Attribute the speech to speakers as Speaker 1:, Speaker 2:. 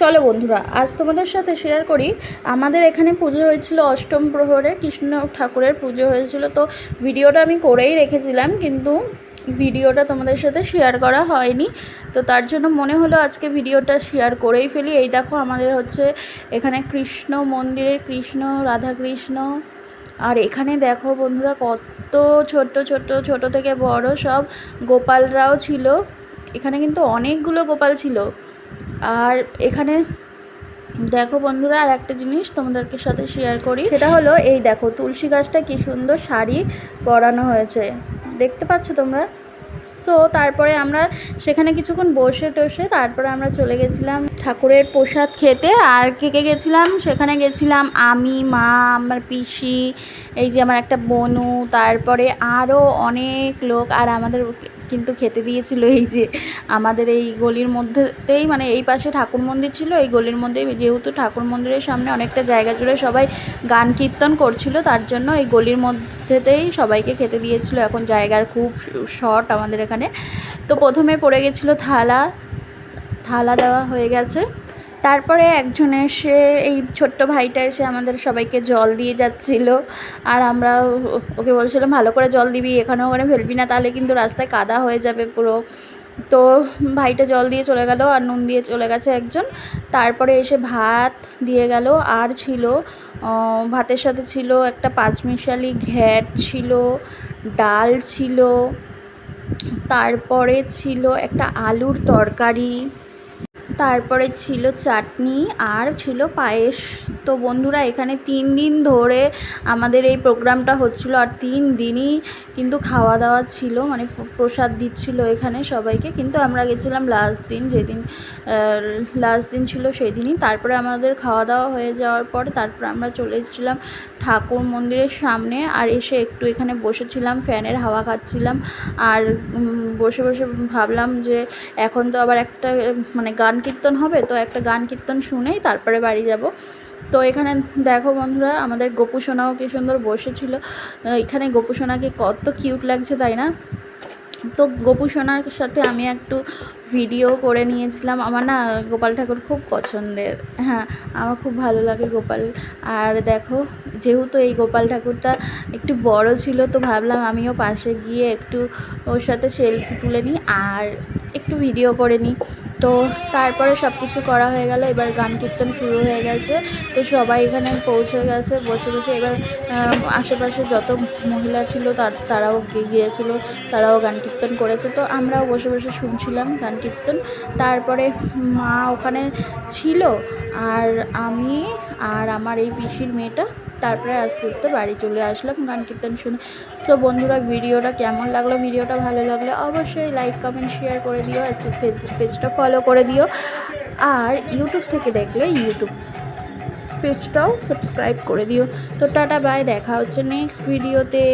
Speaker 1: চলো বন্ধুরা, আজ তোমাদের সাথে শেয়ার করি। আমাদের এখানে পুজো হয়েছিল অষ্টম প্রহরে, কৃষ্ণ ঠাকুরের পুজো হয়েছিল। তো ভিডিওটা আমি করেই রেখেছিলাম, কিন্তু ভিডিওটা তোমাদের সাথে শেয়ার করা হয়নি। তো তার জন্য মনে হলো আজকে ভিডিওটা শেয়ার করেই ফেলি। এই দেখো, আমাদের হচ্ছে এখানে কৃষ্ণ মন্দিরের কৃষ্ণ রাধা কৃষ্ণ আর এখানে দেখো বন্ধুরা, কত ছোট ছোট ছোট থেকে বড় সব গোপালরাও ছিল। এখানে কিন্তু অনেকগুলো গোপাল ছিল। আর এখানে দেখো বন্ধুরা, আর একটা জিনিস তোমাদেরকে সাথে শেয়ার করি। সেটা হলো, এই দেখো তুলসী গাছটা কি সুন্দর শাড়ি পরানো হয়েছে। দেখতে পাচ্ছ তোমরা? সো তারপরে আমরা সেখানে কিছুক্ষণ বসে টসে, তারপরে আমরা চলে গেছিলাম ঠাকুরের প্রসাদ খেতে। আর কে কে গেছিলাম? সেখানে গেছিলাম আমি, মা, আমার পিসি, এই যে আমার একটা বনু, তারপরে আরও অনেক লোক, আর আমাদের কিন্তু খেতে দিয়েছিল এই যে আমাদের এই গলির মধ্যেতেই মানে এই পাশে ঠাকুর মন্দির ছিল, এই গলির মধ্যে যেহেতু ঠাকুর মন্দিরের সামনে অনেকটা জায়গা জুড়ে সবাই গান কীর্তন করছিল, তার জন্য এই গলির মধ্যেতেই সবাইকে খেতে দিয়েছিল। এখন জায়গার খুব শর্ট আমাদের এখানে। তো প্রথমে পড়ে গেছিল থালা থালা দেওয়া হয়ে গেছে। তারপরে একজন এসে, এই ছোট্ট ভাইটা এসে আমাদের সবাইকে জল দিয়ে যাচ্ছিল। আর আমরা ওকে বলছিলাম, ভালো করে জল দিবি, এখানে ওখানে ফেলবি না, তাহলে কিন্তু রাস্তায় কাদা হয়ে যাবে পুরো। তো ভাইটা জল দিয়ে চলে গেল আর নুন দিয়ে চলে গেছে একজন। তারপরে এসে ভাত দিয়ে গেল। আর ছিল ভাতের সাথে ছিল একটা পাঁচমিশালি ঘ্যাট ছিল, ডাল ছিল, তারপরে ছিল একটা আলুর তরকারি। তারপরে ছিল চাটনি আর ছিল পায়েস। তো বন্ধুরা, এখানে তিন দিন ধরে আমাদের এই প্রোগ্রামটা হচ্ছিল আর তিন দিনই কিন্তু খাওয়া দাওয়া ছিল মানে প্রসাদ দিচ্ছিল এখানে সবাইকে। কিন্তু আমরা গেছিলাম লাস্ট দিন, যেদিন লাস্ট দিন ছিল সেই দিনই তারপরে আমাদের খাওয়া দাওয়া হয়ে যাওয়ার পর তারপরে আমরা চলে এসেছিলাম ঠাকুর মন্দিরের সামনে আর এসে একটু এখানে বসেছিলাম, ফ্যানের হাওয়া খাচ্ছিলাম। আর বসে বসে ভাবলাম যে এখন তো আবার একটা মানে গান কীর্তন হবে, তো একটা গান কীর্তন শুনেই তারপরে বাড়ি যাব। তো এখানে দেখো বন্ধুরা, আমাদের গোপু সোনাও কি সুন্দর বসেছিল। এখানে গোপু সোনাকে কত কিউট লাগছে, তাই না? তো গোপু সোনার সাথে আমি একটু ভিডিও করে নিয়েছিলাম। আমার না গোপাল ঠাকুর খুব পছন্দের। হ্যাঁ আমার খুব ভালো লাগে গোপাল। আর দেখো, যেহেতু এই গোপাল ঠাকুরটা একটু বড় ছিল, তো ভাবলাম আমিও পাশে গিয়ে একটু ওর সাথে সেলফি তুলে নিই। আর একটু ভিডিও করে নিই। তো তারপরে সব কিছু করা হয়ে গেল, এবার গান কীর্তন শুরু হয়ে গেছে। তো সবাই এখানে পৌঁছে গেছে, বসে বসে। এবার আশেপাশে যত মহিলা ছিল তার, তারাও গিয়েছিল, তারাও গান কীর্তন করেছে। তো আমরাও বসে বসে শুনছিলাম গান কীর্তন। তারপরে মা ওখানে ছিল, আর আমি আর আমার এই পিসির মেয়েটা তারপরে আস্তে আস্তে বাড়ি চলে আসলাম গান কীর্তন শুনে। তো বন্ধুরা, ভিডিওটা কেমন লাগল? ভিডিওটা ভালো লাগলে অবশ্যই লাইক কমেন্ট শেয়ার করে দিও, আর ফেসবুক পেজটা ফলো করে দিও। আর ইউটিউব থেকে দেখলে ইউটিউব পেজটাও সাবস্ক্রাইব করে দিও। তো টাটা বাই দেখা হচ্ছে নেক্সট ভিডিওতে